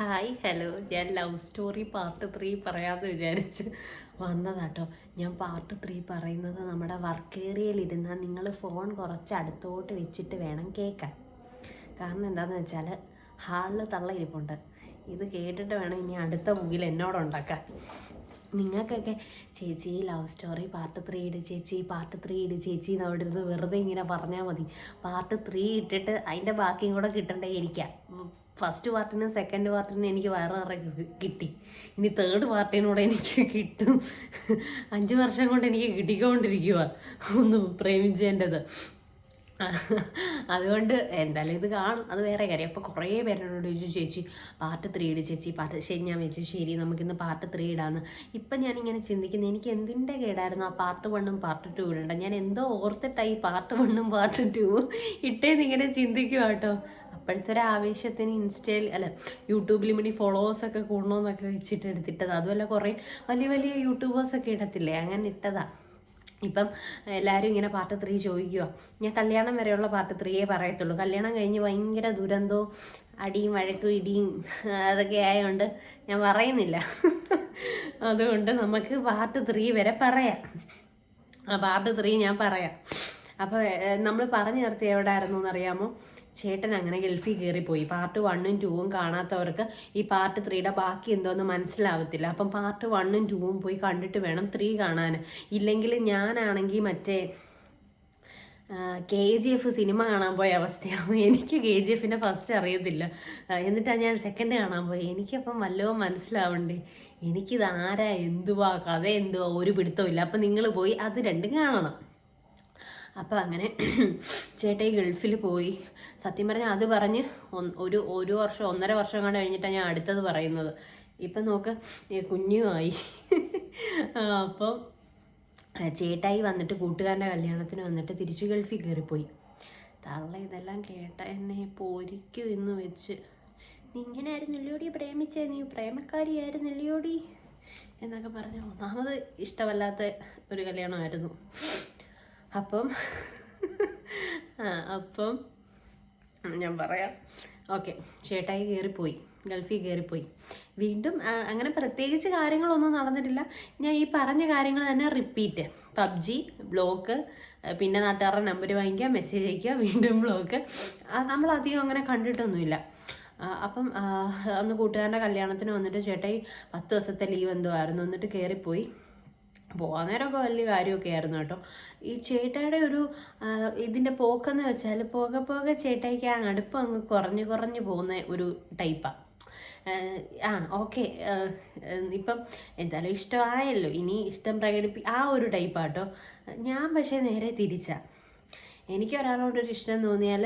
Hi hello. ഞാൻ love story part three പറയാമെന്ന് വിചാരിച്ച് വന്നതാട്ടോ. ഞാൻ പാർട്ട് ത്രീ പറയുന്നത് നമ്മുടെ വർക്ക് ഏരിയയിലിരുന്നാൽ നിങ്ങൾ ഫോൺ കുറച്ച് അടുത്തോട്ട് വെച്ചിട്ട് വേണം കേൾക്കാൻ. കാരണം എന്താണെന്ന് വെച്ചാൽ ഹാളിൽ തള്ളയിരിപ്പുണ്ട്. ഇത് കേട്ടിട്ട് വേണം ഇനി അടുത്ത മുകിൽ എന്നോടുണ്ടാക്കാൻ നിങ്ങൾക്കൊക്കെ ചേച്ചി ലവ് സ്റ്റോറി പാർട്ട് ത്രീ ഇട് ചേച്ചി പാർട്ട് ത്രീ ഇട് ചേച്ചി എന്ന് അവിടെ ഇരുന്ന് വെറുതെ ഇങ്ങനെ പറഞ്ഞാൽ മതി. പാർട്ട് ത്രീ ഇട്ടിട്ട് അതിന്റെ ബാക്കിയും കൂടെ കിട്ടണ്ടേ ഇരിക്കാം. ഫസ്റ്റ് പാർട്ടിനും സെക്കൻഡ് പാർട്ടിനും എനിക്ക് വേറെ വേറെ കിട്ടി. ഇനി തേർഡ് പാർട്ടിനൂടെ എനിക്ക് കിട്ടും. അഞ്ച് വർഷം കൊണ്ട് എനിക്ക് കിട്ടിക്കൊണ്ടിരിക്കുക ഒന്ന് പ്രേമിച്ചതിന്റെത് അതുകൊണ്ട് എന്തായാലും ഇത് കാണും. അത് വേറെ കാര്യം. അപ്പോൾ കുറേ പേരോട് ചോദിച്ചു ചേച്ചി പാർട്ട് ത്രീ ഇട്. ചേച്ചി പാർട്ട് ശരി ഞാൻ വെച്ചു ശരി. നമുക്കിന്ന് പാർട്ട് ത്രീ ഇടാന്ന്. ഇപ്പം ഞാനിങ്ങനെ ചിന്തിക്കുന്നത് എനിക്ക് എന്തിന്റെ കേടായിരുന്നു ആ പാർട്ട് വണ്ണും പാർട്ട് ടു ഇടണ്ട? ഞാൻ എന്തോ ഓർത്തിട്ടായി പാർട്ട് വണ്ണും പാർട്ട് ടു ഇട്ടേന്ന് ഇങ്ങനെ ചിന്തിക്കുക കേട്ടോ. അപ്പോഴത്തെ ഒരു ആവേശത്തിന് ഇൻസ്റ്റയിൽ അല്ല യൂട്യൂബിലും വേണ്ടി ഫോളോവേഴ്സൊക്കെ കൂടണമെന്നൊക്കെ വെച്ചിട്ട് എടുത്തിട്ടത്. അതുമല്ല കുറേ വലിയ വലിയ യൂട്യൂബേഴ്സൊക്കെ ഇടത്തില്ലേ? അങ്ങനെ ഇട്ടതാ. ഇപ്പം എല്ലാവരും ഇങ്ങനെ പാർട്ട് ത്രീ ചോദിക്കുക ഞാൻ കല്യാണം വരെയുള്ള പാർട്ട് ത്രീയേ പറയത്തുള്ളൂ. കല്യാണം കഴിഞ്ഞ് ഭയങ്കര ദുരന്തവും അടിയും വഴക്കും ഇടിയും അതൊക്കെ ആയതുകൊണ്ട് ഞാൻ പറയുന്നില്ല. അതുകൊണ്ട് നമുക്ക് പാർട്ട് ത്രീ വരെ പറയാം. ആ പാർട്ട് ത്രീ ഞാൻ പറയാം. അപ്പോൾ നമ്മൾ പറഞ്ഞു നിർത്തി എവിടെയായിരുന്നു എന്നറിയാമോ? ചേട്ടൻ അങ്ങനെ ഗൾഫിൽ കയറിപ്പോയി. പാർട്ട് വണ്ണും ടൂവും കാണാത്തവർക്ക് ഈ പാർട്ട് ത്രീയുടെ ബാക്കി എന്തോന്ന് മനസ്സിലാവത്തില്ല. അപ്പം പാർട്ട് വണ്ണും ടൂവും പോയി കണ്ടിട്ട് വേണം ത്രീ കാണാൻ. ഇല്ലെങ്കിൽ ഞാനാണെങ്കിൽ മറ്റേ കെ ജി എഫ് സിനിമ കാണാൻ പോയ അവസ്ഥയാണ് എനിക്ക് കെ ജി എഫിന്റെ ഫസ്റ്റ് അറിയത്തില്ല. എന്നിട്ടാണ് ഞാൻ സെക്കൻഡ് കാണാൻ പോയി. എനിക്കപ്പം വല്ലതും മനസ്സിലാവണ്ടേ? എനിക്കിത് ആരാ എന്തുവാ? കഥ എന്തുവാ? ഒരു പിടുത്തമില്ല അപ്പം നിങ്ങൾ പോയി അത് രണ്ടും കാണണം. അപ്പോൾ അങ്ങനെ ചേട്ടായി ഗൾഫിൽ പോയി. സത്യം പറഞ്ഞാൽ അത് പറഞ്ഞ് ഒരു ഒരു വർഷം ഒന്നര വർഷം കൂടെ കഴിഞ്ഞിട്ടാണ് ഞാൻ അടുത്തത് പറയുന്നത്. ഇപ്പം നോക്ക് കുഞ്ഞുമായി. അപ്പം ചേട്ടായി വന്നിട്ട് കൂട്ടുകാരന്റെ കല്യാണത്തിന് വന്നിട്ട് തിരിച്ച് ഗൾഫിൽ കയറിപ്പോയി തള്ള ഇതെല്ലാം കേട്ട എന്നെ പോരിക്കും എന്ന് വെച്ച്. നീ ഇങ്ങനെ ആയിരുന്നില്ലോടി പ്രേമിച്ചേ? നീ പ്രേമക്കാരിയായിരുന്നില്ലോടി എന്നൊക്കെ പറഞ്ഞ ഒന്നാമത് ഇഷ്ടമല്ലാത്ത ഒരു കല്യാണമായിരുന്നു. അപ്പം അപ്പം ഞാൻ പറയാം. ഓക്കെ ചേട്ടായി കയറിപ്പോയി ഗൾഫിൽ കയറിപ്പോയി വീണ്ടും അങ്ങനെ പ്രത്യേകിച്ച് കാര്യങ്ങളൊന്നും നടന്നിട്ടില്ല. ഞാൻ ഈ പറഞ്ഞ കാര്യങ്ങൾ തന്നെ റിപ്പീറ്റ് പബ്ജി ബ്ലോക്ക് പിന്നെ നാട്ടുകാരുടെ നമ്പർ വാങ്ങിക്കുക മെസ്സേജ് അയക്കുക വീണ്ടും ബ്ലോക്ക്. നമ്മൾ അധികം അങ്ങനെ കണ്ടിട്ടൊന്നുമില്ല. അപ്പം അന്ന് കൂട്ടുകാരന്റെ കല്യാണത്തിന് വന്നിട്ട് ചേട്ടായി പത്ത് ദിവസത്തെ ലീവ് എന്തോ ആയിരുന്നു. എന്നിട്ട് കയറിപ്പോയി പോകാൻ നേരമൊക്കെ വലിയ കാര്യമൊക്കെ ആയിരുന്നു കേട്ടോ. ഈ ചേട്ടായുടെ ഒരു ഇതിന്റെ പോക്കെന്ന് വെച്ചാൽ പോകെ പോകെ ചേട്ടായിക്ക് ആ അടുപ്പം അങ്ങ് കുറഞ്ഞ് കുറഞ്ഞ് പോകുന്ന ഒരു ടൈപ്പാണ് ആ ഓക്കെ ഇപ്പം എന്തായാലും ഇഷ്ടമായല്ലോ. ഇനി ഇഷ്ടം പ്രകടിപ്പി ആ ഒരു ടൈപ്പാട്ടോ ഞാൻ പക്ഷേ നേരെ തിരിച്ചാ. എനിക്ക് ഒരാളോടൊരു ഇഷ്ടം തോന്നിയാൽ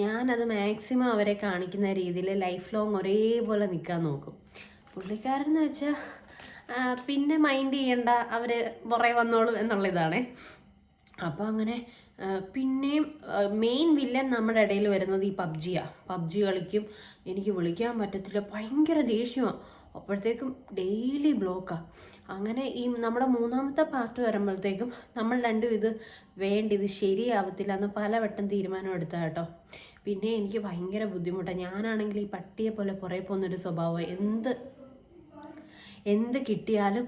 ഞാനത് മാക്സിമം അവരെ കാണിക്കുന്ന രീതിയിൽ ലൈഫ് ലോങ് ഒരേപോലെ നിൽക്കാൻ നോക്കും. പുള്ളിക്കാരെന്ന് വെച്ചാൽ പിന്നെ മൈൻഡ് ചെയ്യണ്ട അവർ പുറകെ വന്നോളും എന്നുള്ള ഇതാണ് അപ്പോൾ അങ്ങനെ പിന്നെയും മെയിൻ വില്ലൻ നമ്മുടെ ഇടയിൽ വരുന്നത് ഈ പബ്ജിയാണ് പബ്ജി കളിക്കും എനിക്ക് വിളിക്കാൻ പറ്റത്തില്ല ഭയങ്കര ദേഷ്യമാണ് അപ്പോഴത്തേക്കും ഡെയിലി ബ്ലോക്കാണ് അങ്ങനെ ഈ നമ്മുടെ മൂന്നാമത്തെ പാർട്ട് വരുമ്പോഴത്തേക്കും നമ്മൾ രണ്ടും ഇത് വേണ്ട ഇത് ശരിയാവത്തില്ല എന്ന് പലവട്ടം തീരുമാനം എടുത്ത കേട്ടോ. പിന്നെ എനിക്ക് ഭയങ്കര ബുദ്ധിമുട്ടാണ് ഞാനാണെങ്കിൽ ഈ പട്ടിയെ പോലെ പുറകെ പോകുന്നൊരു സ്വഭാവം എന്ത് എന്ത് കിട്ടിയാലും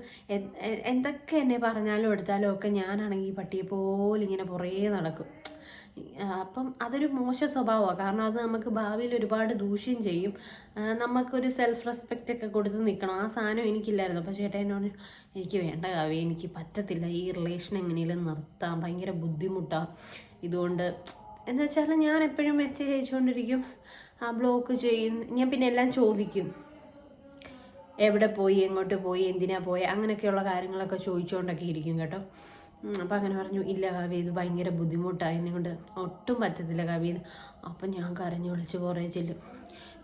എന്തൊക്കെ എന്നെ പറഞ്ഞാലും എടുത്താലും ഒക്കെ ഞാനാണെങ്കിൽ പട്ടിയെ പോലെ ഇങ്ങനെ പുറകെ നടക്കും. അപ്പം അതൊരു മോശ സ്വഭാവമാണ് കാരണം അത് നമുക്ക് ഭാവിയിൽ ഒരുപാട് ദൂഷ്യം ചെയ്യും. നമുക്കൊരു സെൽഫ് റെസ്പെക്റ്റ് ഒക്കെ കൊടുത്ത് നിൽക്കണം ആ സാധനം എനിക്കില്ലായിരുന്നു. അപ്പോൾ ചേട്ടൻ എന്നോട് എനിക്ക് വേണ്ട കാവ്യ. എനിക്ക് പറ്റത്തില്ല. ഈ റിലേഷൻ എങ്ങനെയും നിർത്താം. ഭയങ്കര ബുദ്ധിമുട്ടാണ് ഇതുകൊണ്ട് എന്ന് വെച്ചാൽ ഞാൻ എപ്പോഴും മെസ്സേജ് അയച്ചുകൊണ്ടിരിക്കും. ബ്ലോക്ക് ചെയ്യും. ഞാൻ പിന്നെ എല്ലാം ചോദിക്കും. എവിടെ പോയി എങ്ങോട്ട് പോയി എന്തിനാ പോയി അങ്ങനെയൊക്കെയുള്ള കാര്യങ്ങളൊക്കെ ചോദിച്ചുകൊണ്ടൊക്കെ ഇരിക്കും കേട്ടോ അപ്പോൾ അങ്ങനെ പറഞ്ഞു ഇല്ല കവി ഇത് ഭയങ്കര ബുദ്ധിമുട്ടായി എന്നെ കൊണ്ട് ഒട്ടും പറ്റത്തില്ല കവി അപ്പം ഞാൻ കരഞ്ഞു വിളിച്ച് കുറേ ചെല്ലും.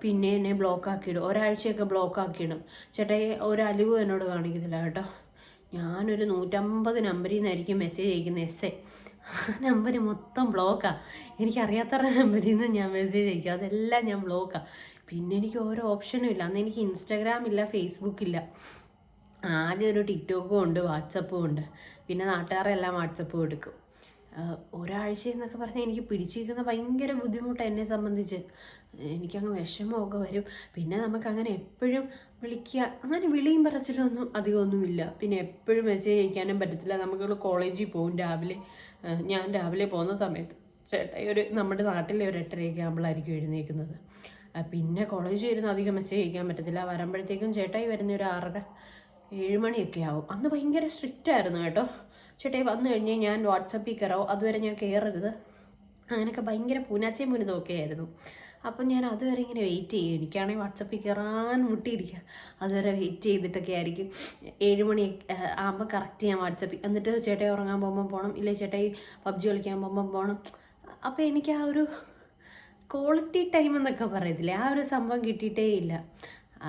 പിന്നെ എന്നെ ബ്ലോക്ക് ആക്കിയിടും. ഒരാഴ്ചയൊക്കെ ബ്ലോക്ക് ആക്കിയിടും. ചേട്ടായി ഒരു അലിവ് എന്നോട് കാണിക്കത്തില്ല കേട്ടോ. ഞാനൊരു നൂറ്റമ്പത് നമ്പറിൽ നിന്നായിരിക്കും മെസ്സേജ് അയക്കുന്ന എസ് എ നമ്പർ മൊത്തം ബ്ലോക്കാണ് എനിക്കറിയാത്തവരുടെ നമ്പറിൽ നിന്ന് ഞാൻ മെസ്സേജ് അയക്കും. അതെല്ലാം ഞാൻ ബ്ലോക്കാണ് പിന്നെ എനിക്ക് ഓരോ ഓപ്ഷനും ഇല്ല. അന്ന് എനിക്ക് ഇൻസ്റ്റാഗ്രാം ഇല്ല ഫേസ്ബുക്ക് ഇല്ല. ആദ്യം ഒരു ടിക്ടോക്കും ഉണ്ട് വാട്സപ്പും ഉണ്ട്. പിന്നെ നാട്ടുകാരെല്ലാം വാട്സപ്പും എടുക്കും. ഒരാഴ്ച എന്നൊക്കെ പറഞ്ഞാൽ എനിക്ക് പിടിച്ചിരിക്കുന്ന ഭയങ്കര ബുദ്ധിമുട്ടാണ് എന്നെ സംബന്ധിച്ച്. എനിക്കങ്ങ് വിഷമമൊക്കെ വരും. പിന്നെ നമുക്കങ്ങനെ എപ്പോഴും വിളിക്കുക. അങ്ങനെ വിളിയും പറച്ചിലൊന്നും അധികമൊന്നുമില്ല പിന്നെ എപ്പോഴും മെസ്സേജ് അയക്കാനും പറ്റത്തില്ല. നമുക്ക് കോളേജിൽ പോകും രാവിലെ. ഞാൻ രാവിലെ പോകുന്ന സമയത്ത് ചേട്ടായി ഒരു നമ്മുടെ നാട്ടിലെ ഒരു എട്ടരയൊക്കെ ആകുമ്പോഴായിരിക്കും എഴുന്നേൽക്കുന്നത്. ആ, പിന്നെ കോളേജിൽ ഇരുന്ന് അധികം മെസ്സേജ് അയക്കാൻ പറ്റത്തില്ല. വരുമ്പോഴത്തേക്കും ചേട്ടായി വരുന്ന ഒരു ആറര ഏഴ് മണിയൊക്കെ ആവും. അന്ന് ഭയങ്കര സ്ട്രിക്റ്റ് ആയിരുന്നു കേട്ടോ. ചേട്ടായി വന്നു കഴിഞ്ഞാൽ ഞാൻ വാട്സപ്പിൽ കയറാവും അതുവരെ ഞാൻ കയറരുത് അങ്ങനെയൊക്കെ ഭയങ്കര പൂനാച്ചയും പുനിതമൊക്കെ ആയിരുന്നു. അപ്പം ഞാൻ അതുവരെ ഇങ്ങനെ വെയിറ്റ് ചെയ്യും. എനിക്കാണെങ്കിൽ വാട്സപ്പിൽ കയറാൻ മുട്ടിയിരിക്കുക അതുവരെ വെയിറ്റ് ചെയ്തിട്ടൊക്കെ ആയിരിക്കും. ഏഴ് മണി ആകുമ്പോൾ കറക്റ്റ് ഞാൻ വാട്സപ്പിൽ എന്നിട്ട് ചേട്ടായി ഉറങ്ങാൻ പോകുമ്പോൾ പോകണം ഇല്ലേ ചേട്ടായി പബ്ജി കളിക്കാൻ പോകുമ്പോൾ പോകണം അപ്പോൾ എനിക്ക് ആ ഒരു ക്വാളിറ്റി ടൈം എന്നൊക്കെ പറയത്തില്ലേ? ആ ഒരു സംഭവം കിട്ടിയിട്ടേ ഇല്ല.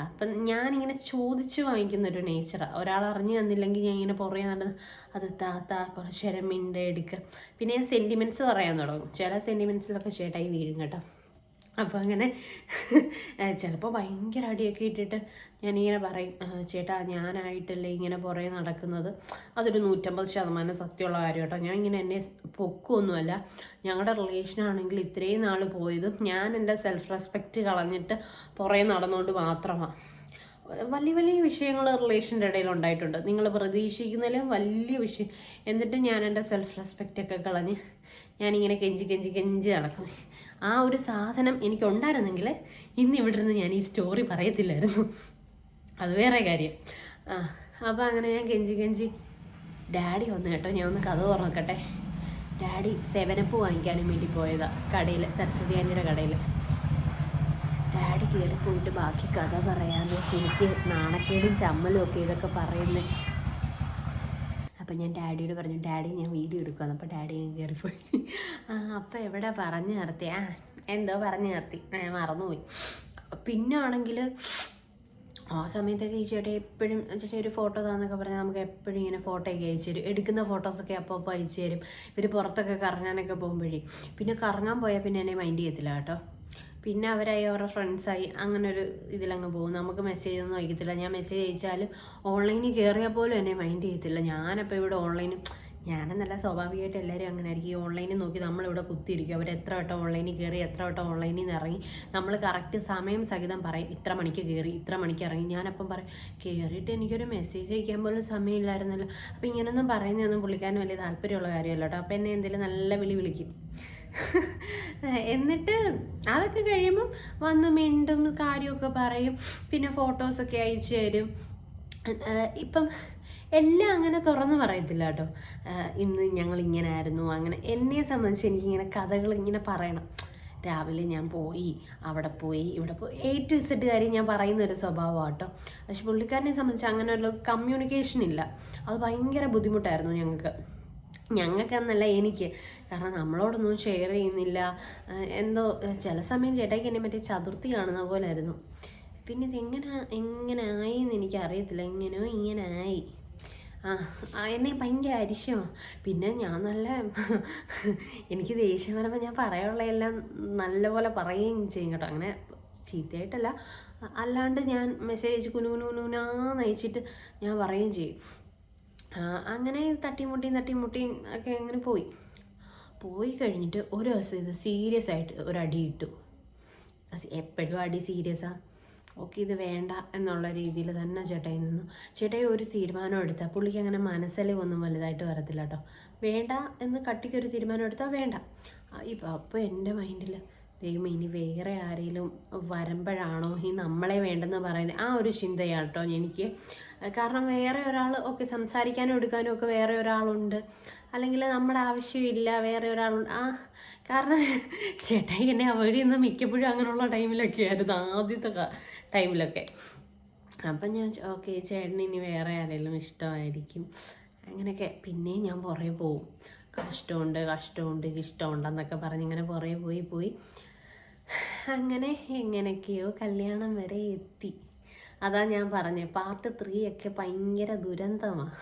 അപ്പം ഞാനിങ്ങനെ ചോദിച്ച് വാങ്ങിക്കുന്ന ഒരു നേച്ചറാണ് ഒരാൾ അറിഞ്ഞു തന്നില്ലെങ്കിൽ ഞാൻ ഇങ്ങനെ പുറകെ നടന്ന് അത് താ താ കുറച്ച് നേരം മിണ്ട എടുക്കുക പിന്നെ ഞാൻ സെന്റിമെന്റ്സ് പറയാൻ തുടങ്ങും. ചില സെന്റിമെന്റ്സിലൊക്കെ ചേട്ടായി വീഴും കേട്ടോ. അപ്പോൾ അങ്ങനെ ചിലപ്പോൾ ഭയങ്കര അടിയൊക്കെ ഇട്ടിട്ട് ഞാനിങ്ങനെ പറയും "ആ, ചേട്ടാ ഞാനായിട്ടല്ലേ ഇങ്ങനെ പുറകെ നടക്കുന്നത്? അതൊരു നൂറ്റമ്പത് ശതമാനം സത്യമുള്ള കാര്യം കേട്ടോ. ഞാൻ ഇങ്ങനെ എന്നെ പൊക്കൊന്നുമല്ല ഞങ്ങളുടെ റിലേഷനാണെങ്കിൽ ഇത്രയും നാൾ പോയത് ഞാൻ എന്റെ സെൽഫ് റെസ്പെക്റ്റ് കളഞ്ഞിട്ട് പുറകെ നടന്നുകൊണ്ട് മാത്രമാണ് വലിയ വലിയ വിഷയങ്ങൾ റിലേഷന്റെ ഇടയിൽ ഉണ്ടായിട്ടുണ്ട്. നിങ്ങൾ പ്രതീക്ഷിക്കുന്നതിലും വലിയ വിഷയം. എന്നിട്ട് ഞാൻ എന്റെ സെൽഫ് റെസ്പെക്റ്റൊക്കെ കളഞ്ഞ് ഞാനിങ്ങനെ കെഞ്ചി കെഞ്ചി കെഞ്ചി നടക്കും. ആ ഒരു സാധനം എനിക്കുണ്ടായിരുന്നെങ്കിൽ ഇന്ന് ഇവിടെ നിന്ന് ഞാൻ ഈ സ്റ്റോറി പറയത്തില്ലായിരുന്നു. അത് വേറെ കാര്യം. ആ അപ്പോൾ അങ്ങനെ ഞാൻ കെഞ്ചി കെഞ്ചി ഡാഡി വന്നു കേട്ടോ ഞാൻ ഒന്ന് കഥ തുറക്കട്ടെ ഡാഡി സെവനപ്പ് വാങ്ങിക്കാനും വേണ്ടി പോയതാണ് കടയിൽ സരസ്വതി ആന്റിയുടെ കടയിൽ ഡാഡി കയറി പോയിട്ട് ബാക്കി കഥ പറയാൻ എനിക്ക് നാണക്കേടും ചമ്മലും ഒക്കെ ഇതൊക്കെ പറയുന്നത് അപ്പം ഞാൻ ഡാഡിയോട് പറഞ്ഞു ഡാഡി ഞാൻ വീഡിയോ എടുക്കുകയാണ് അപ്പോൾ ഡാഡി ഞാൻ കയറിപ്പോയി ആ അപ്പം എവിടെ പറഞ്ഞു നിർത്തി ആ എന്തോ പറഞ്ഞു നിർത്തി ഞാൻ മറന്നുപോയി. പിന്നെ ആണെങ്കിൽ ആ സമയത്തൊക്കെ ഈ ചേട്ടൻ എപ്പോഴും ചേട്ടൻ ഒരു ഫോട്ടോ താന്നൊക്കെ പറഞ്ഞാൽ നമുക്ക് എപ്പോഴും ഇങ്ങനെ ഫോട്ടോ ഒക്കെ അയച്ചു തരും. എടുക്കുന്ന ഫോട്ടോസൊക്കെ അപ്പോൾ അപ്പോൾ അയച്ചു തരും. ഇവർ പുറത്തൊക്കെ കറങ്ങാനൊക്കെ പോകുമ്പോഴേ. പിന്നെ കറങ്ങാൻ പോയാൽ പിന്നെ എന്നെ മൈൻഡ് ചെയ്യത്തില്ല കേട്ടോ. പിന്നെ അവരായി അവരുടെ ഫ്രണ്ട്സായി അങ്ങനെ ഒരു ഇതിലങ്ങ് പോകും നമുക്ക് മെസ്സേജ് ഒന്നും അയക്കത്തില്ല. ഞാൻ മെസ്സേജ് അയച്ചാലും ഓൺലൈനിൽ കയറിയാൽ പോലും എന്നെ മൈൻഡ് ചെയ്യത്തില്ല. ഞാനപ്പോൾ ഇവിടെ ഓൺലൈനും ഞാനെന്നല്ല സ്വാഭാവികമായിട്ട് എല്ലാവരും അങ്ങനെ ആയിരിക്കും. ഈ ഓൺലൈനിൽ നോക്കി നമ്മളിവിടെ കുത്തിയിരിക്കും. അവർ എത്ര വട്ടം ഓൺലൈനിൽ കയറി എത്ര വട്ടം ഓൺലൈനിൽ നിന്ന് ഇറങ്ങി. നമ്മൾ കറക്റ്റ് സമയം സഹിതം പറയും ഇത്ര മണിക്ക് കയറി ഇത്ര മണിക്ക് ഇറങ്ങി. ഞാനപ്പം പറയും കയറിയിട്ട് എനിക്കൊരു മെസ്സേജ് അയക്കാൻ പോലും സമയമില്ലായിരുന്നല്ലോ. അപ്പോൾ ഇങ്ങനൊന്നും പറയുന്നതൊന്നും പുള്ളിക്കാരന് വലിയ താല്പര്യമുള്ള കാര്യമല്ല കേട്ടോ. എന്നെ എന്തെങ്കിലും നല്ല വിളി വിളിക്കും. എന്നിട്ട് അതൊക്കെ കഴിയുമ്പം വന്ന് മിണ്ടും കാര്യമൊക്കെ പറയും. പിന്നെ ഫോട്ടോസൊക്കെ അയച്ചു തരും. ഇപ്പം എല്ലാം അങ്ങനെ തുറന്നു പറയത്തില്ല കേട്ടോ. ഇന്ന് ഞങ്ങൾ ഇങ്ങനെ ആയിരുന്നു അങ്ങനെ എന്നെ സംബന്ധിച്ച് എനിക്കിങ്ങനെ കഥകൾ ഇങ്ങനെ പറയണം. രാവിലെ ഞാൻ പോയി അവിടെ പോയി ഇവിടെ പോയി. എ ടു ഇസഡ് കാര്യം ഞാൻ പറയുന്ന ഒരു സ്വഭാവമാണ് കേട്ടോ. പക്ഷെ പുള്ളിക്കാരനെ സംബന്ധിച്ച് അങ്ങനെ ഒരു കമ്മ്യൂണിക്കേഷൻ ഇല്ല. അത് ഭയങ്കര ബുദ്ധിമുട്ടായിരുന്നു ഞങ്ങൾക്ക്. ഞങ്ങൾക്കെന്നല്ല എനിക്ക്. കാരണം നമ്മളോടൊന്നും ഷെയർ ചെയ്യുന്നില്ല. എന്തോ ചില സമയം ചേട്ടായിക്ക് എന്നെ മറ്റേ ചതുർത്ഥി കാണുന്ന പോലെ ആയിരുന്നു പിന്നെ ഇത് എങ്ങനെ എങ്ങനെ ആയി എന്ന് എനിക്കറിയത്തില്ല. എങ്ങനെയോ ഇങ്ങനെ ആയി. എന്നെ ഭയങ്കര അരിശമാണ് പിന്നെ ഞാൻ നല്ല എനിക്ക് ദേഷ്യം വരുമ്പോൾ ഞാൻ പറയാനുള്ള എല്ലാം നല്ലപോലെ പറയുകയും ചെയ്യും കേട്ടോ. അങ്ങനെ ചീത്തയായിട്ടല്ല. അല്ലാണ്ട് ഞാൻ മെസ്സേജ് കുനു കുനു കുനുനാന്ന് അയച്ചിട്ട് ഞാൻ പറയുകയും ചെയ്യും. ആ, അങ്ങനെ തട്ടിമുട്ടിയും തട്ടിമുട്ടിയും ഒക്കെ അങ്ങനെ പോയി. പോയി കഴിഞ്ഞിട്ട് ഒരു ദിവസം ഇത് സീരിയസ് ആയിട്ട് ഒരു അടി ഇട്ടു. എപ്പോഴും അടി സീരിയസാണ് ഓക്കെ ഇത് വേണ്ട എന്നുള്ള രീതിയിൽ തന്നെ ചേട്ടായി നിന്നു. ചേട്ടായി ഒരു തീരുമാനം എടുത്താൽ പുള്ളിക്ക് അങ്ങനെ മനസ്സലിവൊന്നും വലുതായിട്ട് വരത്തില്ല കേട്ടോ. വേണ്ട എന്ന് കട്ടിക്ക് ഒരു തീരുമാനം എടുത്താൽ വേണ്ട. ഇപ്പം അപ്പോൾ എന്റെ മൈൻഡിൽ ദൈവം ഇനി വേറെ ആരെങ്കിലും വരുമ്പോഴാണോ ഈ നമ്മളെ വേണ്ടെന്ന് പറയുന്നത്? ആ ഒരു ചിന്തയാണ് കേട്ടോ എനിക്ക്. കാരണം വേറെ ഒരാൾ ഒക്കെ സംസാരിക്കാനും എടുക്കാനും ഒക്കെ വേറെ ഒരാളുണ്ട്. അല്ലെങ്കിൽ നമ്മുടെ ആവശ്യമില്ല വേറെ ഒരാളുണ്ട്. ആ കാരണം ചേട്ടായി എന്നെ അവരിന്ന് മിക്കപ്പോഴും അങ്ങനെയുള്ള ടൈമിലൊക്കെ ആയിരുന്നു ആദ്യത്തെ ടൈമിലൊക്കെ. അപ്പം ഞാൻ ഓക്കെ ചേട്ടന് ഇനി വേറെ ആരെങ്കിലും ഇഷ്ടമായിരിക്കും. അങ്ങനെയൊക്കെ പിന്നെയും ഞാൻ പുറകെ പോവും. കഷ്ടമുണ്ട് കഷ്ടമുണ്ട് ഇഷ്ടമുണ്ടെന്നൊക്കെ പറഞ്ഞ് ഇങ്ങനെ പുറകെ പോയി പോയി. അങ്ങനെ എങ്ങനെയൊക്കെയോ കല്യാണം വരെ എത്തി. അതാ ഞാൻ പറഞ്ഞത് പാർട്ട് ത്രീ ഒക്കെ ഭയങ്കര ദുരന്തമാണ്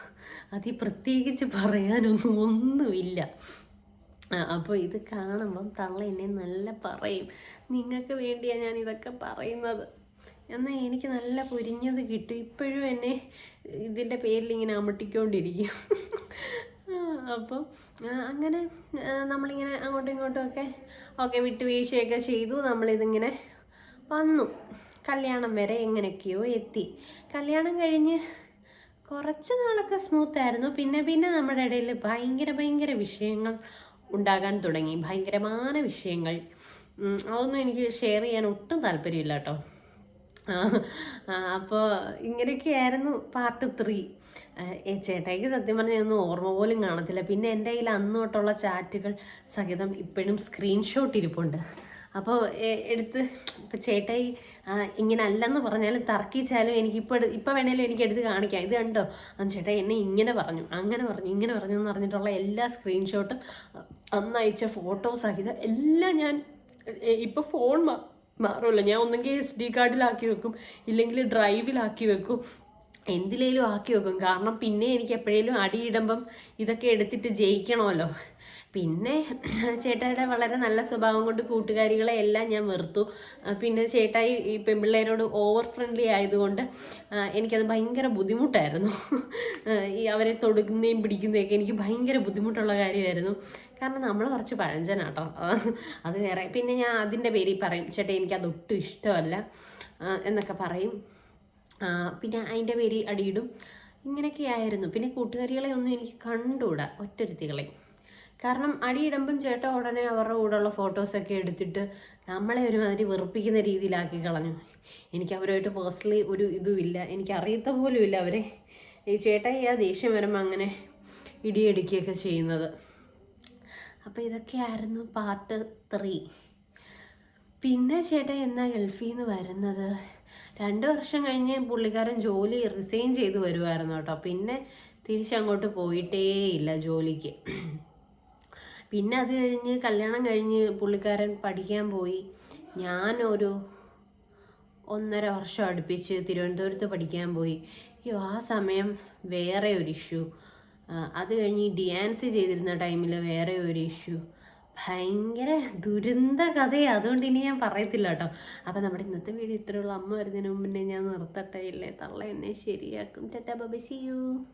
അതിൽ പ്രത്യേകിച്ച് പറയാനൊന്നും ഒന്നുമില്ല. അപ്പോൾ ഇത് കാണുമ്പം തള്ള എന്നെ നല്ല പറയും. നിങ്ങൾക്ക് വേണ്ടിയാണ് ഞാൻ ഇതൊക്കെ പറയുന്നത്. എന്നാൽ എനിക്ക് നല്ല പൊരിഞ്ഞത് കിട്ടും. ഇപ്പോഴും എന്നെ ഇതിന്റെ പേരിൽ ഇങ്ങനെ അമട്ടിക്കൊണ്ടിരിക്കും അപ്പം അങ്ങനെ നമ്മളിങ്ങനെ അങ്ങോട്ടും ഇങ്ങോട്ടും ഒക്കെ ഓക്കെ വിട്ടുവീഴ്ചയൊക്കെ ചെയ്തു. നമ്മളിതിങ്ങനെ വന്നു. കല്യാണം വരെ എങ്ങനെയൊക്കെയോ എത്തി. കല്യാണം കഴിഞ്ഞ് കുറച്ച് നാളൊക്കെ സ്മൂത്ത് ആയിരുന്നു. പിന്നെ പിന്നെ നമ്മുടെ ഇടയിൽ ഭയങ്കര ഭയങ്കര വിഷയങ്ങൾ ഉണ്ടാകാൻ തുടങ്ങി. ഭയങ്കരമായ വിഷയങ്ങൾ. അതൊന്നും എനിക്ക് ഷെയർ ചെയ്യാൻ ഒട്ടും താല്പര്യമില്ല കേട്ടോ. അപ്പോൾ ഇങ്ങനെയൊക്കെയായിരുന്നു പാർട്ട് ത്രീ ചേട്ടായിക്ക് സത്യം പറഞ്ഞാൽ ഒന്നും ഓർമ്മ പോലും കാണത്തില്ല. പിന്നെ എന്റെ കയ്യിൽ അന്ന് തൊട്ടുള്ള ചാറ്റുകൾ സഹിതം ഇപ്പോഴും സ്ക്രീൻഷോട്ട് ഇരിപ്പുണ്ട്. അപ്പോൾ എടുത്ത് ഇപ്പം ചേട്ടായി ഇങ്ങനെ അല്ലെന്ന് പറഞ്ഞാലും തർക്കിച്ചാലും എനിക്കിപ്പോൾ ഇപ്പം വേണേലും എനിക്ക് എടുത്ത് കാണിക്കാം. ഇത് കണ്ടോ? അന്ന് ചേട്ടായി എന്നെ ഇങ്ങനെ പറഞ്ഞു. അങ്ങനെ പറഞ്ഞു ഇങ്ങനെ പറഞ്ഞു എന്ന് പറഞ്ഞിട്ടുള്ള എല്ലാ സ്ക്രീൻഷോട്ടും അന്ന് അയച്ച ഫോട്ടോസ് സഹിതം എല്ലാം ഞാൻ ഇപ്പോൾ ഫോൺ മാറുമല്ലോ. ഞാൻ ഒന്നെങ്കിൽ എസ് ഡി കാർഡിലാക്കി വെക്കും ഇല്ലെങ്കിൽ ഡ്രൈവിലാക്കി വെക്കും എന്തിലേലും ആക്കി വെക്കും. കാരണം പിന്നെ എനിക്ക് എപ്പോഴേലും അടിയിടുമ്പം ഇതൊക്കെ എടുത്തിട്ട് ജയിക്കണമല്ലോ. പിന്നെ ചേട്ടായിയുടെ വളരെ നല്ല സ്വഭാവം കൊണ്ട് കൂട്ടുകാരികളെ എല്ലാം ഞാൻ വെറുത്തു. പിന്നെ ചേട്ടായി ഈ പെൺപിള്ളേരോട് ഓവർ ഫ്രണ്ട്ലി ആയതുകൊണ്ട് എനിക്കത് ഭയങ്കര ബുദ്ധിമുട്ടായിരുന്നു. ഈ അവരെ തൊടുക്കുന്നതും പിടിക്കുന്നതൊക്കെ എനിക്ക് ഭയങ്കര ബുദ്ധിമുട്ടുള്ള കാര്യമായിരുന്നു. കാരണം നമ്മൾ കുറച്ച് പഴഞ്ചനാട്ടോ. അത് വേറെ. പിന്നെ ഞാൻ അതിന്റെ പേരിൽ പറയും ചേട്ടാ എനിക്കത് ഒട്ടും ഇഷ്ടമല്ല. എന്നൊക്കെ പറയും. പിന്നെ അതിന്റെ പേര് അടിയിടും. ഇങ്ങനെയൊക്കെ ആയിരുന്നു. പിന്നെ കൂട്ടുകാരികളെ ഒന്നും എനിക്ക് കണ്ടുകൂടാ ഒറ്റൊരുത്തികളെ. കാരണം അടിയിടുമ്പം ചേട്ട ഉടനെ അവരുടെ കൂടെയുള്ള ഫോട്ടോസൊക്കെ എടുത്തിട്ട് നമ്മളെ ഒരുമാതിരി വെറുപ്പിക്കുന്ന രീതിയിലാക്കി കളഞ്ഞു. എനിക്ക് അവരുമായിട്ട് പേഴ്സണലി ഒരു ഇതുമില്ല എനിക്ക് അറിയത്ത പോലും ഇല്ല അവരെ. ഈ ചേട്ടായി ആ ദേഷ്യം വരുമ്പോൾ അങ്ങനെ ഇടിയടിക്കുകയൊക്കെ ചെയ്യുന്നത്. അപ്പോൾ ഇതൊക്കെയായിരുന്നു പാർട്ട് ത്രീ. പിന്നെ ചേട്ടൻ എന്നാ ഗൾഫിൽ നിന്ന് വരുന്നത്? രണ്ട് വർഷം കഴിഞ്ഞ് പുള്ളിക്കാരൻ ജോലി റിസൈൻ ചെയ്ത് വരുമായിരുന്നു കേട്ടോ. പിന്നെ തിരിച്ചങ്ങോട്ട് പോയിട്ടേ ഇല്ല ജോലിക്ക്. പിന്നെ അത് കഴിഞ്ഞ് കല്യാണം കഴിഞ്ഞ് പുള്ളിക്കാരൻ പഠിക്കാൻ പോയി. ഞാനൊരു ഒന്നര വർഷം അടുപ്പിച്ച് തിരുവനന്തപുരത്ത് പഠിക്കാൻ പോയി. അയ്യോ ആ സമയം വേറെ ഒരു ഇഷ്യൂ അത് കഴിഞ്ഞ് ഡിയാൻസ് ചെയ്തിരുന്ന ടൈമിൽ വേറെ ഒരു ഇഷ്യൂ. ഭയങ്കര ദുരന്ത കഥയാണ് അതുകൊണ്ട് ഇനി ഞാൻ പറയത്തില്ല കേട്ടോ. അപ്പം നമ്മുടെ ഇന്നത്തെ വീഡിയോ ഇത്രയുള്ള അമ്മ വരുന്നതിന് മുമ്പ് ഞാൻ നിർത്തട്ടെ. ഇല്ലേ? തള്ള എന്നെ ശരിയാക്കും. ചേട്ടാ ബൈ സി യു.